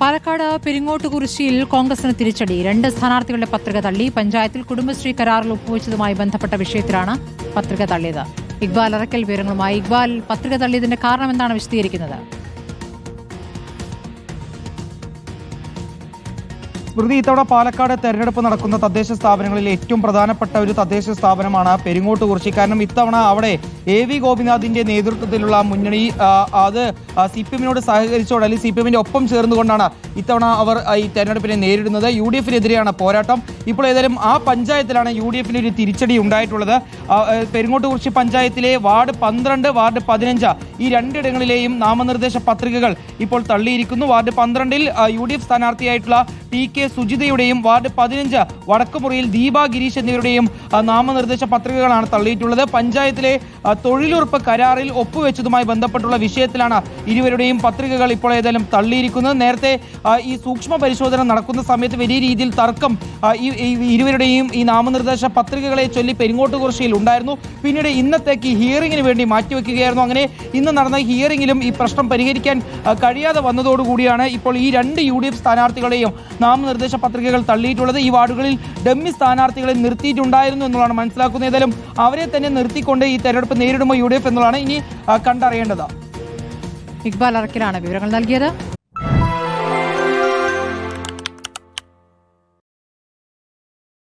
പാലക്കാട് പെരിങ്ങോട്ടുകുറിശ്ശിയിൽ കോൺഗ്രസിന് തിരിച്ചടി. രണ്ട് സ്ഥാനാർത്ഥികളുടെ പത്രിക തള്ളി. പഞ്ചായത്തിൽ കുടുംബശ്രീ കരാറിൽ ഒപ്പുവെച്ചതുമായി ബന്ധപ്പെട്ട വിഷയത്തിലാണ് പത്രിക തള്ളിയത്. ഇക്ബാൽ അറക്കൽ വിവരങ്ങളുമായി. ഇക്ബാൽ പത്രിക തള്ളിയതിന്റെ കാരണം എന്താണ് വിശദീകരിക്കുന്നത്? സ്മൃതി ഇത്തവണ പാലക്കാട് തെരഞ്ഞെടുപ്പ് നടക്കുന്ന തദ്ദേശ സ്ഥാപനങ്ങളിൽ ഏറ്റവും പ്രധാനപ്പെട്ട ഒരു തദ്ദേശ സ്ഥാപനമാണ് പെരിങ്ങോട്ട് കുറിച്ച്. കാരണം ഇത്തവണ അവിടെ എ വി ഗോപിനാഥിന്റെ നേതൃത്വത്തിലുള്ള മുന്നണി അത് സി പി എമ്മിനോട് സഹകരിച്ചോടെ അല്ലെങ്കിൽ സി പി എമ്മിന്റെ ഒപ്പം ചേർന്നുകൊണ്ടാണ് ഇത്തവണ അവർ ഈ തെരഞ്ഞെടുപ്പിനെ നേരിടുന്നത്. യു ഡി എഫിനെതിരെയാണ് പോരാട്ടം. ഇപ്പോൾ ഏതായാലും ആ പഞ്ചായത്തിലാണ് യു ഡി എഫിന് ഒരു തിരിച്ചടി ഉണ്ടായിട്ടുള്ളത്. പെരിങ്ങോട്ട് കുറിച്ച് പഞ്ചായത്തിലെ വാർഡ് പന്ത്രണ്ട് വാർഡ് പതിനഞ്ച് ഈ രണ്ടിടങ്ങളിലെയും നാമനിർദ്ദേശ പത്രികകൾ ഇപ്പോൾ തള്ളിയിരിക്കുന്നു. വാർഡ് പന്ത്രണ്ടിൽ യു ഡി എഫ് സ്ഥാനാർത്ഥിയായിട്ടുള്ള ടി കെ സുജിതയുടെയും വാർഡ് പതിനഞ്ച് വടക്കുമുറിയിൽ ദീപ ഗിരീഷ് എന്നിവരുടെയും നാമനിർദ്ദേശ പത്രികകളാണ് തള്ളിയിട്ടുള്ളത്. പഞ്ചായത്തിലെ തൊഴിലുറപ്പ് കരാറിൽ ഒപ്പുവെച്ചതുമായി ബന്ധപ്പെട്ടുള്ള വിഷയത്തിലാണ് ഇരുവരുടെയും പത്രികകൾ ഇപ്പോൾ ഏതായാലും തള്ളിയിരിക്കുന്നത്. നേരത്തെ ഈ സൂക്ഷ്മ പരിശോധന നടക്കുന്ന സമയത്ത് വലിയ രീതിയിൽ തർക്കം ഈ ഇരുവരുടെയും ഈ നാമനിർദ്ദേശ പത്രികകളെ ചൊല്ലി പെരിങ്ങോട്ട് പെരിങ്ങോട്ടുകുറിശിയിൽ ഉണ്ടായിരുന്നു. പിന്നീട് ഇന്നത്തേക്ക് ഹിയറിംഗിന് വേണ്ടി മാറ്റിവെക്കുകയായിരുന്നു. അങ്ങനെ ഇന്ന് നടന്ന ഹിയറിംഗിലും ഈ പ്രശ്നം പരിഹരിക്കാൻ കഴിയാതെ വന്നതോടുകൂടിയാണ് ഇപ്പോൾ ഈ രണ്ട് യു ഡി എഫ് സ്ഥാനാർത്ഥികളെയും നാമനിർദ്ദേശ പത്രികകൾ തള്ളിയിട്ടുള്ളത് ഈ വാർഡുകളിൽ ഡമ്മി സ്ഥാനാർത്ഥികളെ നിർത്തിയിട്ടുണ്ടായിരുന്നു എന്നുള്ളതാണ് മനസ്സിലാക്കുന്നത്. ഏതായാലും അവരെ തന്നെ നിർത്തിക്കൊണ്ട് ഈ തെരഞ്ഞെടുപ്പ് നേരിടുമ്പോൾ യു എന്നുള്ളതാണ് ഇനി കണ്ടറിയേണ്ടത്. ഇക്ബാൽ അറക്കിലാണ് വിവരങ്ങൾ നൽകിയത്.